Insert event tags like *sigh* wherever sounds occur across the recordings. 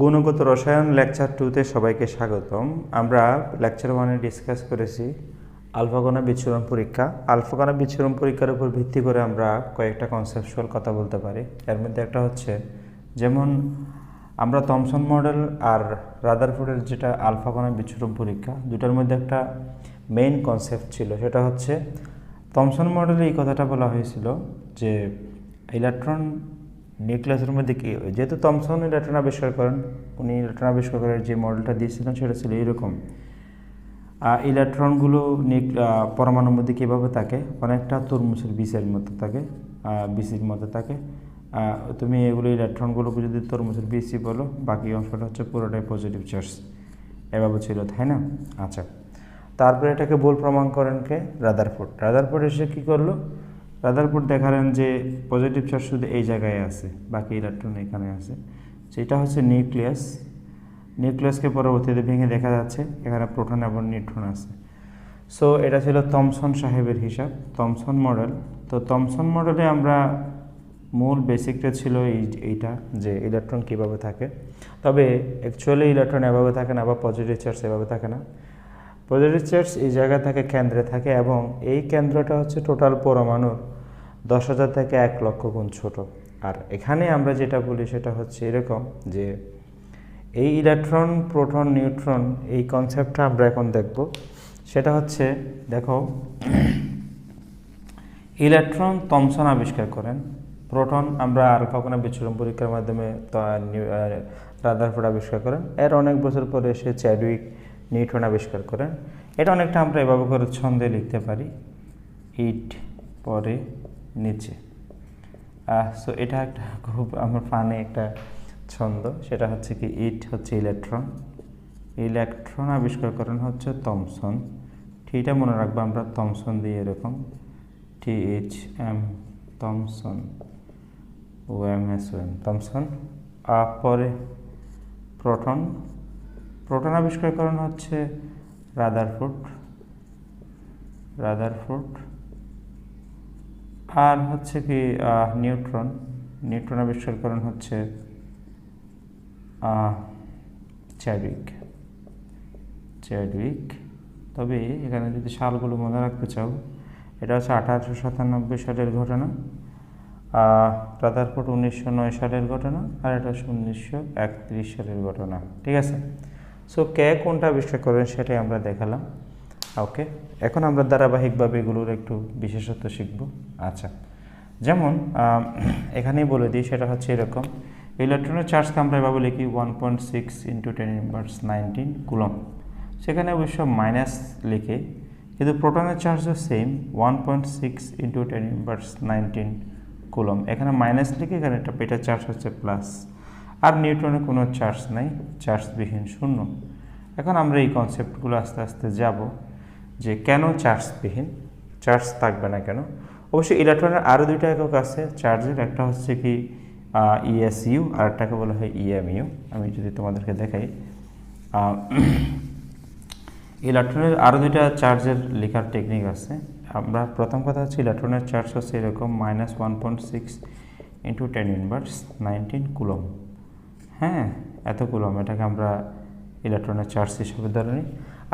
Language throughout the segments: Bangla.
গুণগত রসায়ন লেকচার টুতে সবাইকে স্বাগতম। আমরা লেকচার ওয়ানে ডিসকাস করেছি আলফাগোনা বিচ্ছুরণ পরীক্ষা। আলফাগোনা বিচ্ছুরণ পরীক্ষার উপর ভিত্তি করে আমরা কয়েকটা কনসেপচুয়াল কথা বলতে পারি। এর মধ্যে একটা হচ্ছে, যেমন আমরা থমসন মডেল আর রাদারফোর্ডের যেটা আলফাগোনা বিচ্ছুরণ পরীক্ষা দুটার মধ্যে একটা মেইন কনসেপ্ট ছিল। সেটা হচ্ছে থমসন মডেলে এই কথাটা বলা হয়েছিল যে ইলেকট্রন নিউক্লিয়াসের মধ্যে কি? যেহেতু থমসন ইলেকট্রন আবিষ্কার করেন, উনি ইলেকট্রন আবিষ্কার করার যে মডেলটা দিয়েছিলেন সেটা ছিল এরকম। ইলেকট্রনগুলো পরমাণুর মধ্যে কীভাবে থাকে? অনেকটা তরমুজের বিষের মতো থাকে বিসির মতো থাকে। তুমি এগুলো ইলেকট্রনগুলোকে যদি তরমুজের বিসি বলো, বাকি অংশটা হচ্ছে পুরোটাই পজিটিভ চার্জ এভাবে ছিল, তাই না? আচ্ছা। তারপরে এটাকে বল প্রমাণ করেন কে? রাদারফোর্ড রাদারফোর্ড এসে কী করল? রাদারফোর্ড দেখালেন যে পজিটিভ চার্জ শুধু এই জায়গায় আছে, বাকি ইলেকট্রন এখানে আছে। যেটা হচ্ছে নিউক্লিয়াস। নিউক্লিয়াসকে পরবর্তীতে ভেঙে দেখা যাচ্ছে, এখানে প্রোটন এবং নিউট্রন আছে। সো এটা ছিল থমসন সাহেবের হিসাব, থমসন মডেল। তো থমসন মডেলে আমরা মূল বেসিকটা ছিল এই এইটা, যে ইলেকট্রন কীভাবে থাকে। তবে অ্যাকচুয়ালি ইলেকট্রন এভাবে থাকে না বা পজিটিভ চার্জ এভাবে থাকে না। পজিটিভ চার্জ এই জায়গা থেকে, কেন্দ্রে থাকে এবং এই কেন্দ্রটা হচ্ছে টোটাল পরমাণুর দশ হাজার থেকে এক লক্ষ গুণ ছোট। আর এখানে আমরা যেটা বলি সেটা হচ্ছে এরকম যে এই ইলেকট্রন প্রোটন নিউট্রন এই কনসেপ্টটা আমরা এখন দেখব। সেটা হচ্ছে, দেখো ইলেকট্রন তমসন আবিষ্কার করেন। প্রোটন আমরা আলফা কোনো বিচ্ছুরণ পরীক্ষার মাধ্যমে রাদারফোর্ড আবিষ্কার করেন। এর অনেক বছর পরে এসে চ্যাডউইক নিউট্রন আবিষ্কার করেন। এটা অনেকটা আমরা এভাবে করে ছন্দে লিখতে পারি। ইট পরে নিচে সো এটা একটা খুব আমার ফানে একটা ছন্দ। সেটা হচ্ছে কি ইট হচ্ছে ইলেকট্রন ইলেকট্রন আবিষ্কার করেন হচ্ছে তমসন ঠিটা মনে রাখব আমরা তমসন দিয়ে এরকম। টি এইচ এম তমসন ও এম এস ও এম তমসন পরে প্রোটন প্রোটন আবিষ্কার করেন হচ্ছে রাদারফুড রাদারফুড আর হচ্ছে কি নিউট্রন নিউট্রন আবিষ্কার করেন হচ্ছে চ্যাডউইক। চ্যাডউইক। তবে এখানে যদি সালগুলো মনে রাখতে চাও, এটা হচ্ছে আঠারোশো সাতানব্বই সালের ঘটনা রাদারফোর্ড উনিশশো নয় সালের ঘটনা, আর এটা হচ্ছে উনিশশো একত্রিশ সালের ঘটনা। ঠিক আছে? সো কে কোনটা আবিষ্কার করেন সেটাই আমরা দেখালাম। ওকে এখন আমরা ধারাবাহিকভাবে এগুলোর একটু বিশেষত্ব শিখব। আচ্ছা। যেমন *clears throat* এখানেই বলে দিই, সেটা হচ্ছে এরকম। ইলেকট্রনের চার্জকে আমরা এভাবে লিখি one point six into ten inverse nineteen coulomb সেখানে অবশ্য মাইনাস লিখে, কিন্তু প্রোটনের চার্জও same one point six into ten inverse nineteen coulomb এখানে মাইনাস লিখে, এখানে একটা পেটার চার্জ হচ্ছে প্লাস আর নিউটনে কোনো চার্জ নাই চার্জবিহীন শূন্য। এখন আমরা এই কনসেপ্টগুলো আস্তে আস্তে যাব। যে কেন চার্জবিহীন? চার্জ থাকবে না কেন? অবশ্যই ইলেকট্রনের আরও দুইটা একক আছে, চার্জের। একটা হচ্ছে কি ইএসইউ আর একটাকে বলা হয় ইএমইউ আমি যদি তোমাদেরকে দেখাই ইলেকট্রনের আরও দুইটা চার্জের লেখার টেকনিক আছে। আমরা প্রথম কথা হচ্ছে ইলেকট্রনের চার্জ হচ্ছে এরকম minus one point six into ten inverse nineteen coulomb হ্যাঁ এত কুলম এটাকে আমরা ইলেকট্রনের চার্জ হিসেবে ধরে নিই।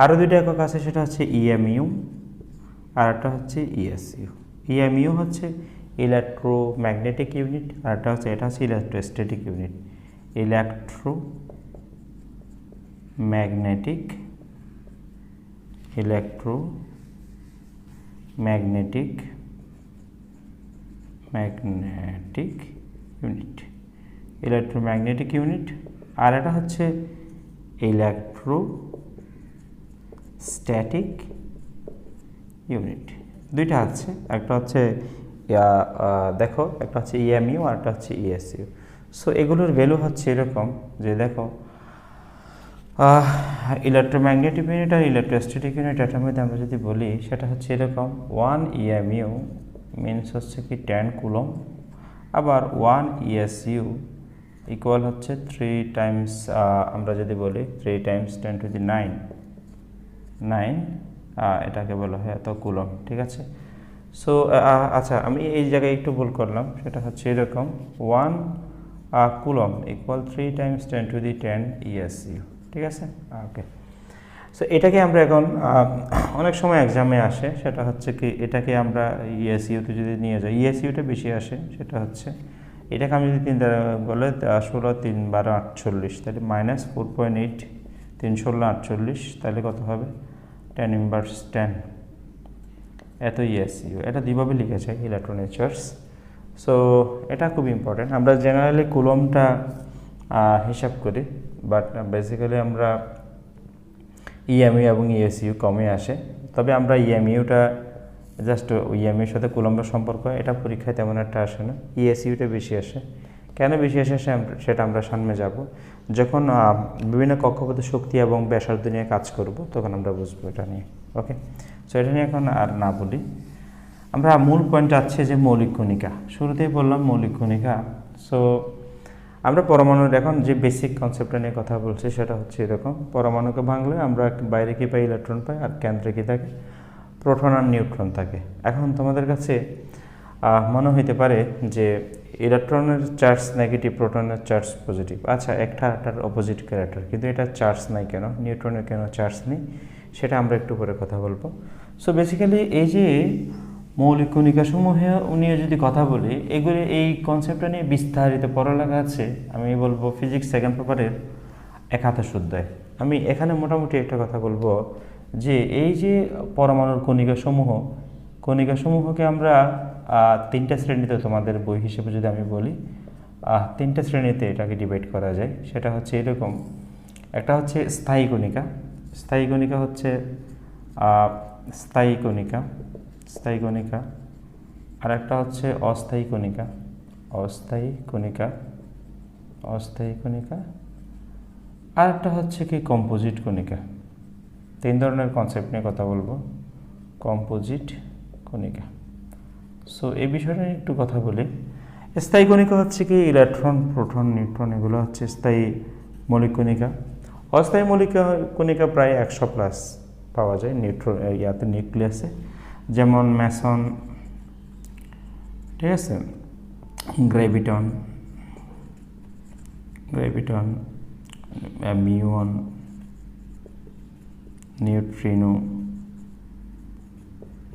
আরও দুইটা একক আছে, সেটা হচ্ছে ইএমইউ আর একটা হচ্ছে ইএসইউ ইএমইউ হচ্ছে ইলেকট্রোম্যাগনেটিক ইউনিট আর একটা হচ্ছে, এটা হচ্ছে electrostatic unit electromagnetic electromagnetic magnetic unit electromagnetic unit আর এটা হচ্ছে ইলেকট্রো স্ট্যাটিক ইউনিট দুইটা আছে, একটা হচ্ছে দেখো, একটা হচ্ছে ইএমইউ আর একটা হচ্ছে ইএসইউ সো এগুলোর ভ্যালু হচ্ছে এরকম যে দেখো ইলেকট্রোম্যাগনেটিক ইউনিট আর ইলেকট্রোস্ট্যাটিক ইউনিট এটার মধ্যে আমরা যদি বলি, সেটা হচ্ছে এরকম ওয়ান ইএমইউ মিনস হচ্ছে কি টেন কুলম আবার ওয়ান ইএসইউ ইকুয়াল হচ্ছে থ্রি টাইমস আমরা যদি বলি three times ten to the nine nine এটাকে বলা হয় এত কুলম, ঠিক আছে? সো আচ্ছা আমি এই জায়গায় একটু ভুল করলাম, সেটা হচ্ছে এরকম one coulomb equal three times ten to the ten ESU ঠিক আছে? ওকে সো এটাকে আমরা এখন অনেক সময় এক্সামে আসে, সেটা হচ্ছে কি, এটাকে আমরা ইএসইউতে যদি নিয়ে যাই ইএসইউটা বেশি আসে, সেটা হচ্ছে, এটাকে আমি যদি তিন বলে ষোলো তিন বারো আটচল্লিশ, তাহলে মাইনাস ফোর পয়েন্ট এইট তিন ষোলো আটচল্লিশ, তাহলে কত হবে? টেন ইনভার্স টেন এত ইএসইউ এটা দুইভাবে লিখেছে ইলেকট্রনিক চার্জ সো এটা খুব ইম্পর্টেন্ট আমরা জেনারেলি কুলমটা হিসাব করি। বাট বেসিক্যালি আমরা ইএমইউ এবং ইএসইউ কমে আসে। তবে আমরা ইএমইউটা জাস্ট ইএমইউর সাথে কুলম্বের সম্পর্ক, এটা পরীক্ষায় তেমন একটা আসে না। ইএসইউটা বেশি আসে। কেন বেশি আসে সেটা আমরা সামনে যাব। যখন বিভিন্ন কক্ষপথে শক্তি এবং ব্যাসার্ধ নিয়ে কাজ করব, তখন আমরা বুঝব এটা নিয়ে। ওকে সো এটা নিয়ে এখন আর না বলি। আমরা মূল পয়েন্ট আছে যে মৌলিক কণিকা। শুরুতেই বললাম মৌলিক কণিকা। সো আমরা পরমাণুর এখন যে বেসিক কনসেপ্টটা নিয়ে কথা বলছি, সেটা হচ্ছে এরকম। পরমাণুকে ভাঙলে আমরা বাইরে কি পাই? ইলেকট্রন পাই। আর কেন্দ্রে কি থাকে? প্রোটন আর নিউট্রন থাকে। এখন তোমাদের কাছে মনে হইতে পারে যে ইলেকট্রনের চার্জ নেগেটিভ প্রোটনের চার্জ পজিটিভ আচ্ছা একটা একটার অপোজিট ক্যারেক্টার কিন্তু এটা চার্জ নাই কেন? নিউট্রনের কেন চার্জ নেই? সেটা আমরা একটু পরে কথা বলব। সো বেসিক্যালি এই যে মৌলিক কণিকাসমূহে নিয়ে যদি কথা বলি, এগুলি এই কনসেপ্টটা নিয়ে বিস্তারিত পড়ালেখা আছে। আমি বলব ফিজিক্স সেকেন্ড পেপারের একাদশ অধ্যায় আমি এখানে মোটামুটি একটা কথা বলব যে, এই যে পরমাণুর কণিকাসমূহ, কণিকাসমূহকে আমরা তিনটা শ্রেণীতে তোমাদের বই হিসেবে যদি আমি বলি তিনটা শ্রেণীতে এটাকে ডিভাইড করা যায়। সেটা হচ্ছে এরকম, একটা হচ্ছে স্থায়ী কণিকা। স্থায়ী কণিকা হচ্ছে স্থায়ী কণিকা স্থায়ী কণিকা। আর একটা হচ্ছে অস্থায়ী কণিকা। অস্থায়ী কণিকা অস্থায়ী কণিকা। আর একটা হচ্ছে কি কম্পোজিট কণিকা। তিন ধরনের কনসেপ্ট নিয়ে কথা বলব। কম্পোজিট কণিকা। সো এই বিষয়টা নিয়ে একটু কথা বলি। স্থায়ী কণিকা হচ্ছে কি, ইলেকট্রন, প্রোটন, নিউট্রন, এগুলো হচ্ছে স্থায়ী মৌলিক কণিকা। অস্থায়ী মৌলিক কণিকা প্রায় একশো প্লাস পাওয়া যায় নিউট্রন ইয়াতে নিউক্লিয়াসে। যেমন ম্যাসন, ঠিক আছে? Graviton graviton muon, neutrino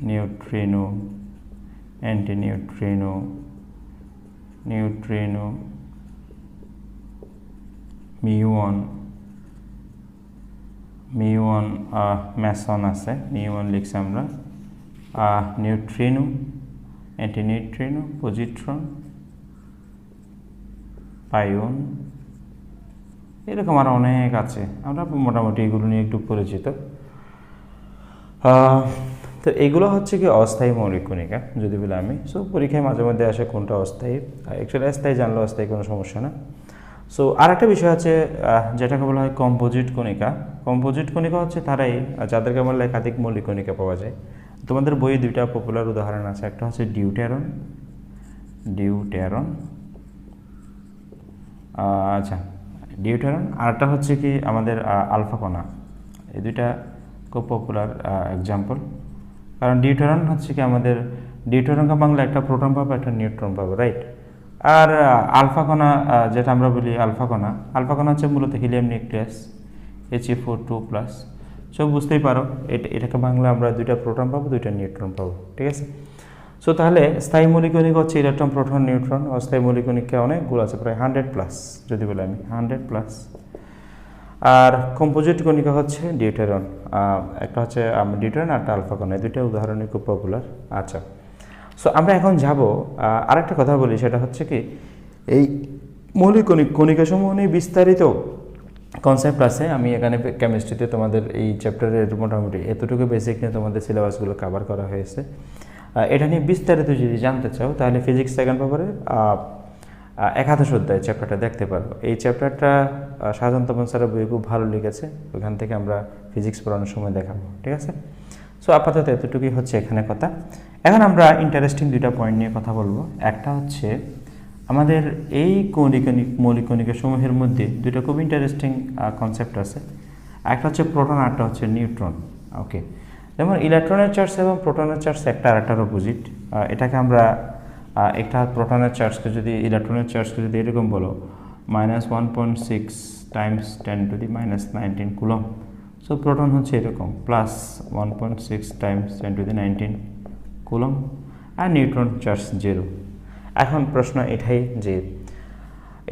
neutrino antineutrino neutrino muon muon meson আছে মিউন লিখছি আমরা নিউট্রিনো অ্যান্টিনিউট্রিনো পজিট্রন পাইওন এরকম আরও অনেক আছে। আমরা মোটামুটি এগুলো নিয়ে একটু পরিচিত। তো এগুলো হচ্ছে কি অস্থায়ী মৌলিক কণিকা, যদি বলে আমি। সো পরীক্ষায় মাঝে মধ্যে আসে কোনটা অস্থায়ী অ্যাকচুয়ালি অস্থায়ী জানলে অস্থায়ী কোনো সমস্যা না। সো আর একটা বিষয় আছে যেটাকে বলা হয় কম্পোজিট কণিকা। কম্পোজিট কণিকা হচ্ছে তারাই যাদেরকে বললে একাধিক মৌলিক কণিকা পাওয়া যায়। তোমাদের বইয়ে দুইটা পপুলার উদাহরণ আছে, একটা হচ্ছে ডিউটেরন ডিউটেরন আচ্ছা ডিউটেরন, আরেকটা হচ্ছে কি আমাদের আলফা কণা। এই দুইটা খুব পপুলার এক্সাম্পল কারণ ডিউটেরন হচ্ছে কি আমাদের ডিউটেরনকে বাংলা একটা প্রোটন পাবো, একটা নিউট্রন পাবো রাইট আর আলফা কণা যেটা আমরা বলি আলফা কণা আলফা কণা হচ্ছে মূলত helium nucleus H E four two plus সব বুঝতেই পারো, এটা, এটাকে বাংলা আমরা দুইটা প্রোটন পাবো, দুইটা নিউট্রন পাবো, ঠিক আছে? সো তাহলে স্থায়ী মৌলিকণিক হচ্ছে ইলেকট্রন, প্রোটন, নিউট্রন, অস্থায়ী মৌলিকণিকা অনেকগুলো আছে, প্রায় হান্ড্রেড প্লাস যদি বলি আমি হান্ড্রেড প্লাস আর কম্পোজিট কণিকা হচ্ছে ডিউটেরন একটা হচ্ছে ডিউটেরন আর আলফা কণা। দুইটা উদাহরণই খুব পপুলার আচ্ছা। সো আমরা এখন যাব আরেকটা কথা বলি, সেটা হচ্ছে কি, এই মৌলিক কণিক কণিকাসমূহ নিয়ে বিস্তারিত কনসেপ্ট আছে। আমি এখানে কেমিস্ট্রিতে তোমাদের এই চ্যাপ্টারের মোটামুটি এতটুকু বেসিক নিয়ে তোমাদের সিলেবাসগুলো কভার করা হয়েছে। এটা নিয়ে বিস্তারিত যদি জানতে চাও, তাহলে ফিজিক্স সেকেন্ড পেপারে একাদশ অধ্যায় চ্যাপ্টারটা দেখতে পারো এই চ্যাপ্টারটা সাধারণ তপন স্যারের বই খুব ভালো লিখেছে। ওখান থেকে আমরা ফিজিক্স পড়ানোর সময় দেখাবো, ঠিক আছে? সো আপাতত এতটুকুই হচ্ছে এখানে কথা। এখন আমরা ইন্টারেস্টিং দুইটা পয়েন্ট নিয়ে কথা বলব। একটা হচ্ছে, আমাদের এই কণিকণিক মৌলিক কণিকা সমূহের মধ্যে দুইটা খুব ইন্টারেস্টিং কনসেপ্ট আছে। একটা হচ্ছে প্রোটন আরটা হচ্ছে নিউট্রন ওকে যেমন ইলেকট্রনের চার্জ এবং প্রোটনের চার্জ একটা আর একটার অপোজিট এটাকে আমরা একটা প্রোটনের চার্জকে যদি, ইলেকট্রনের চার্জকে যদি এরকম বলো minus one point six times ten to the minus nineteen coulomb so proton হচ্ছে এরকম plus one point six times ten to the nineteen coulomb R neutron charge zero এখন প্রশ্ন এটাই যে,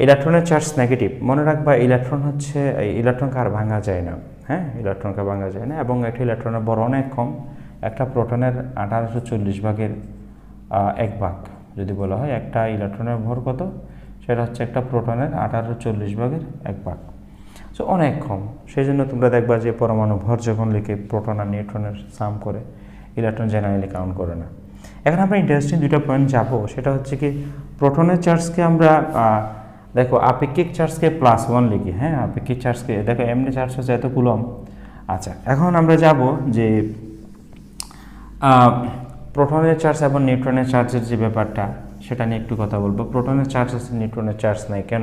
ইলেকট্রনের চার্জ নেগেটিভ মনে রাখবা ইলেকট্রন হচ্ছে, এই ইলেকট্রনকে আর ভাঙা যায় না হ্যাঁ? ইলেকট্রনকে ভাঙা যায় না, এবং একটা ইলেকট্রনের বড় অনেক কম, একটা প্রোটনের আঠারোশো চল্লিশ ভাগের এক ভাগ। যদি বলা হয় একটা ইলেকট্রনের ভর কত? সেটা হচ্ছে একটা প্রোটনের আঠারো চল্লিশ ভাগের এক ভাগ। সো অনেক কম। সেই জন্য তোমরা দেখবা যে পরমাণু ভর যখন লিখে প্রোটন আর নিউট্রনের সাম করে ইলেকট্রন জেনারেলি কাউন্ট করে না। এখন আমরা ইন্টারেস্টিং দুইটা পয়েন্ট যাব। সেটা হচ্ছে কি প্রোটনের চার্জকে আমরা দেখো আপেক্ষিক চার্জকে প্লাস ওয়ান লিখি হ্যাঁ? আপেক্ষিক চার্জকে দেখো এমনি চার্জ হচ্ছে এত কুলম আচ্ছা এখন আমরা যাব যে প্রোটনের চার্জ এবং নিউট্রনের চার্জের যে ব্যাপারটা, সেটা নিয়ে একটু কথা বলব। প্রোটনের চার্জ আছে নিউট্রনের চার্জ নাই, কেন?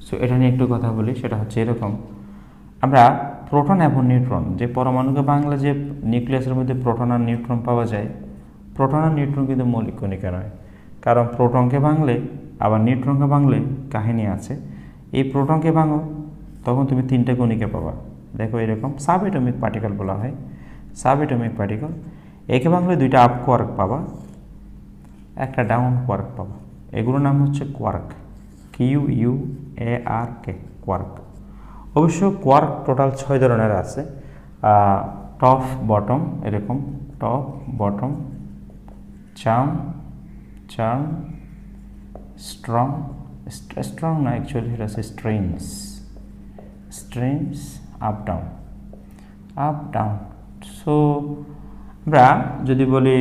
সো এটা নিয়ে একটু কথা বলি, সেটা হচ্ছে এরকম। আমরা প্রোটন এবং নিউট্রন যে পরমাণুকে বাংলা যে নিউক্লিয়াসের মধ্যে প্রোটন আর নিউট্রন পাওয়া যায় প্রোটন আর নিউট্রন কিন্তু মৌলিক কণিকা নয়। কারণ প্রোটনকে ভাঙলে, আবার নিউট্রনকে ভাঙলে কাহিনী আছে। এই প্রোটনকে ভাঙো, তখন তুমি তিনটে কণিকা পাবা। দেখো এরকম সাব এটমিক পার্টিকেল বলা হয়। সাব এটমিক পার্টিকেল একে ভাঙলে দুইটা আপ কোয়ার্ক পাবা, একটা ডাউন কোয়ার্ক পাবা। এগুলোর নাম হচ্ছে quark Q U A R K quark অবশ্য কোয়ার্ক টোটাল ছয় ধরনের আছে। টপ বটম এরকম top bottom charm charm strong strong না অ্যাকচুয়ালি সেটা হচ্ছে strange strange up down up down so আমরা যদি বলি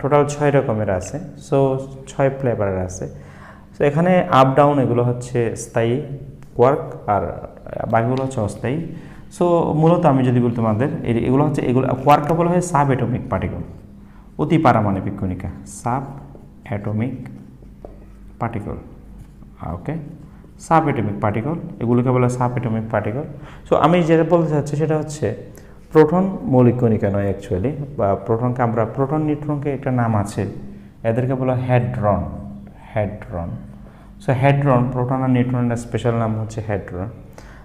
টোটাল ছয় রকমের আছে সো ছয় ফ্লেভারের আছে। সো এখানে আপ ডাউন এগুলো হচ্ছে স্থায়ী কোয়ার্ক আর বাকিগুলো হচ্ছে অস্থায়ী। সো মূলত আমি যদি বলি তোমাদের এগুলো হচ্ছে, এগুলো কোয়ার্ককে বলা হয় সাব অ্যাটমিক পার্টিকল অতি পারমাণবিক কণিকা subatomic particle okay subatomic particle এগুলোকে বলে সাব অ্যাটমিক পার্টিকল সো আমি যেটা বলতে চাচ্ছি সেটা হচ্ছে প্রোটন মৌলিক কণিকা নয় অ্যাকচুয়ালি বা প্রোটনকে আমরা প্রোটন নিউট্রনকে একটা নাম আছে, এদেরকে বলা hadron hadron so hadron, proton আর নিউট্রনের স্পেশাল নাম হচ্ছে হ্যাড্রন।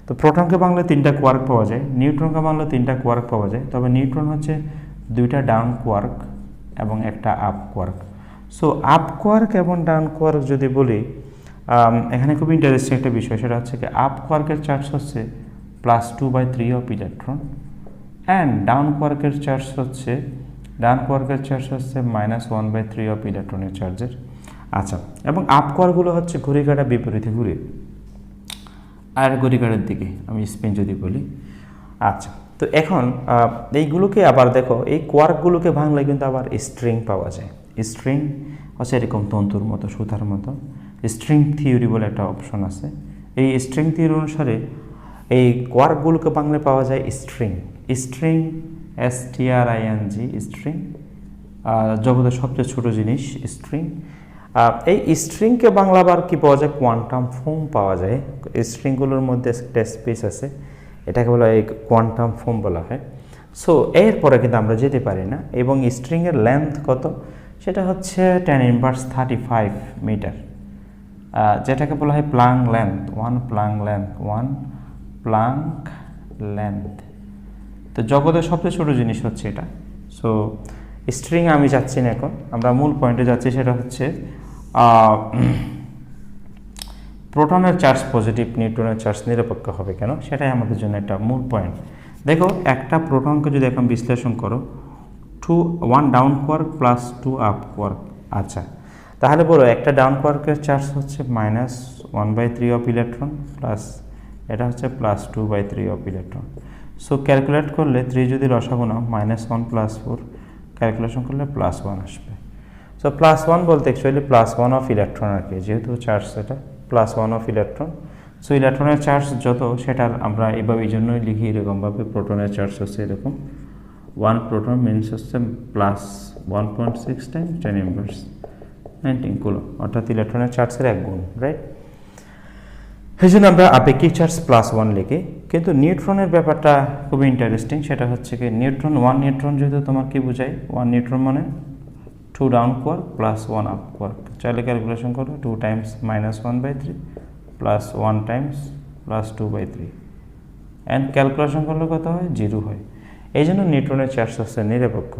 তো প্রোটনকে বাংলা তিনটা কোয়ার্ক পাওয়া যায়, নিউট্রনকে বাংলা তিনটা কোয়ার্ক পাওয়া যায়, তবে নিউট্রন হচ্ছে দুইটা ডাউন কোয়ার্ক এবং একটা up quark so up quark এবং ডাউন কোয়ার্ক যদি বলি এখানে খুব ইন্টারেস্টিং একটা বিষয়, সেটা হচ্ছে কি আপ কোয়ার্কের চার্জ হচ্ছে plus two by three of electron and down কোয়ার্কের charge হচ্ছে ডাউন কোয়ার্কের চার্জ হচ্ছে minus one by three of ইলেকট্রনের চার্জের আচ্ছা এবং আপ কোয়ারগুলো হচ্ছে ঘড়িকাটা বিপরীতে ঘুরে আর ঘড়িকাটার দিকে, আমি স্পিন যদি বলি। আচ্ছা তো এখন এইগুলোকে আবার দেখো, এই কোয়ার্কগুলোকে ভাঙলে কিন্তু আবার স্ট্রিং পাওয়া যায়। স্ট্রিং হচ্ছে এরকম তন্তুর মতো, সুতার মতো। স্ট্রিং থিওরি বলে একটা অপশন আছে। এই স্ট্রিং থিওরি অনুসারে এই কোয়ার্কগুলোকে বাংলায় পাওয়া যায় string string S T R I G string জগতের সবচেয়ে ছোট জিনিস স্ট্রিং এই স্ট্রিংকে বাংলা আবার কি পাওয়া যায়? কোয়ান্টাম ফোম পাওয়া যায়। স্ট্রিংগুলোর মধ্যে একটা স্পেস আছে। এটাকে বলা হয় কোয়ান্টাম ফোম বলা হয়। সো এরপরে কিন্তু আমরা যেতে পারি না। এবং স্ট্রিংয়ের লেন্থ কত? সেটা হচ্ছে ten inverse thirty five meter যেটাকে বলা হয় Planck length one Planck length one Planck length তো জগতের সবচেয়ে ছোটো জিনিস হচ্ছে এটা। সো স্ট্রিং আমি যাচ্ছি না এখন। আমরা মূল পয়েন্টে যাচ্ছি সেটা হচ্ছে প্রোটনের চার্জ পজিটিভ নিউট্রনের চার্জ নিরপেক্ষ হবে কেন? সেটাই আমাদের জন্য একটা মূল পয়েন্ট দেখো, একটা প্রোটনকে যদি এখন বিশ্লেষণ করো two one down quark plus two up quark আচ্ছা তাহলে বলো, একটা ডাউন কোয়ার্কের চার্জ হচ্ছে minus one by three of electron plus এটা হচ্ছে plus two by three of electron so calculate করলে থ্রি যদি রসাগু নাও minus one plus four calculation করলে প্লাস ওয়ান আসবে। সো প্লাস ওয়ান বলতে actually plus one of electron আর কি, যেহেতু চার্জ সেটা plus one of electron so ইলেকট্রনের চার্জ যত সেটার আমরা এভাবে এই জন্যই লিখি, এরকমভাবে প্রোটনের চার্জ হচ্ছে এরকম। ওয়ান প্রোটন মিনস হচ্ছে plus one point six time ten inverse nineteen coulomb অর্থাৎ ইলেকট্রনের চার্জের এক গুণ রাইট এই জন্য আমরা আপেক্ষিক চার্জ প্লাস ওয়ান লিখি। কিন্তু নিউট্রনের ব্যাপারটা খুবই ইন্টারেস্টিং সেটা হচ্ছে কি নিউট্রন ওয়ান নিউট্রন যেহেতু তোমার কি বোঝায় ওয়ান নিউট্রন মানে two down quark plus one up quark চাইলে ক্যালকুলেশন করো two times minus one by three plus one times plus two by three and calculation করলে কত হয়? জিরো হয়। এই জন্য নিউট্রনের চার্জ হচ্ছে নিরপেক্ষ।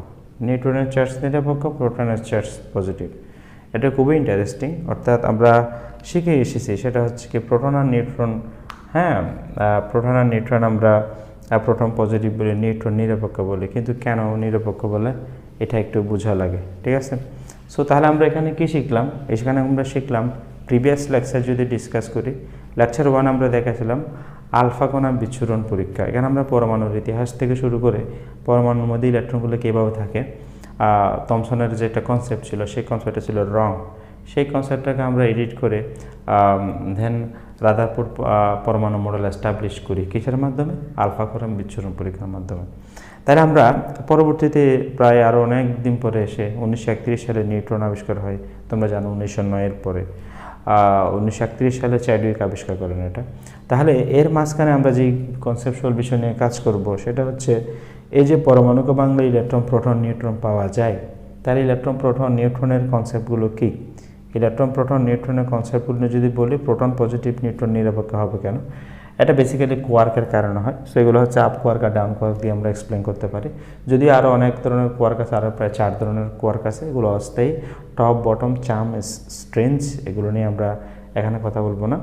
নিউট্রনের চার্জ নিরপেক্ষ প্রোটনের চার্জ পজিটিভ এটা খুবই ইন্টারেস্টিং অর্থাৎ আমরা শিখে এসেছি, সেটা হচ্ছে কি প্রোটন আর নিউট্রন হ্যাঁ প্রোটন আর নিউট্রন আমরা প্রোটন পজিটিভ বলে নিউট্রন নিরপেক্ষ বলি, কিন্তু কেন নিরপেক্ষ বলে এটা একটু বোঝা লাগে, ঠিক আছে? সো তাহলে আমরা এখানে কি শিখলাম? এখানে আমরা শিখলাম প্রিভিয়াস লেকচার যদি ডিসকাস করি লেকচার ওয়ান আমরা দেখেছিলাম, আলফা কণা বিচ্ছুরণ পরীক্ষা। এখানে আমরা পরমাণুর ইতিহাস থেকে শুরু করে পরমাণুর মধ্যে ইলেকট্রনগুলো কীভাবে থাকে থমসনের যে একটা কনসেপ্ট ছিল, সেই কনসেপ্টটা ছিল রং। সেই কনসেপ্টটাকে আমরা এডিট করে দেন রাধারপুর পরমাণু মডেল এস্টাবলিশ করি কিসের মাধ্যমে? আলফা কণা বিচ্ছুরণ পরীক্ষার মাধ্যমে। তাহলে আমরা পরবর্তীতে প্রায় আরও অনেক দিন পরে এসে উনিশশো একত্রিশ সালে নিউট্রন আবিষ্কার হয়, তোমরা জানো উনিশশো নয়ের পরে। উনিশশো একত্রিশ সালে চ্যাডউইক আবিষ্কার করেন এটা। তাহলে এর মাঝখানে আমরা যেই কনসেপচুয়াল বিষয় নিয়ে কাজ করব, সেটা হচ্ছে এই যে পরমাণুকে বাংলা ইলেকট্রন প্রোটন নিউট্রন পাওয়া যায়, তাহলে ইলেকট্রন প্রোটন নিউট্রনের কনসেপ্টগুলো কী? ইলেকট্রন প্রোটন নিউট্রনের কনসেপ্টগুলো যদি বলি প্রোটন পজিটিভ নিউট্রন নিরপেক্ষ হবে কেন? এটা বেসিক্যালি কোয়ার্কের কারণে হয়। সো এগুলো হচ্ছে আপ কোয়ার্ক আর ডাউন কোয়ার্ক দিয়ে আমরা এক্সপ্লেন করতে পারি। যদি আরও অনেক ধরনের কোয়ার্ক আছে আরও প্রায় চার ধরনের কোয়ার্ক আছে, এগুলো অস্থায়ী টপ বটম চাম স্ট্রেঞ্জ এগুলো নিয়ে আমরা এখানে কথা বলব না।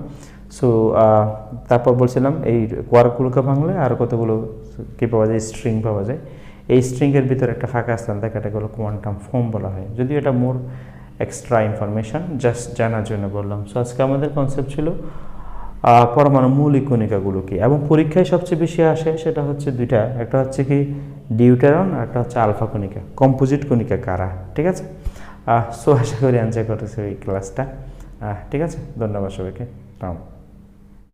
সো তারপর বলছিলাম এই কোয়ার্কগুলোকে ভাঙলে আর কতগুলো কী পাওয়া যায়? স্ট্রিং পাওয়া যায়। এই স্ট্রিংয়ের ভিতরে একটা ফাঁকা স্থান থাকে, এটাকে হলো কোয়ান্টাম ফোম বলা হয়। যদিও এটা মোর এক্সট্রা ইনফরমেশান জাস্ট জানার জন্য বললাম। সো আজকে আমাদের কনসেপ্ট ছিল পরমাণু মৌলিক কণিকাগুলো কি? এবং পরীক্ষায় সবচেয়ে বেশি আসে সেটা হচ্ছে দুইটা। একটা হচ্ছে কি ডিউটারন আর একটা হচ্ছে আলফা কণিকা। কম্পোজিট কণিকা কারা? ঠিক আছে? সো আশা করি অ্যান্সার করেছে এই ক্লাসটা ঠিক আছে? ধন্যবাদ সবাইকে। রাম।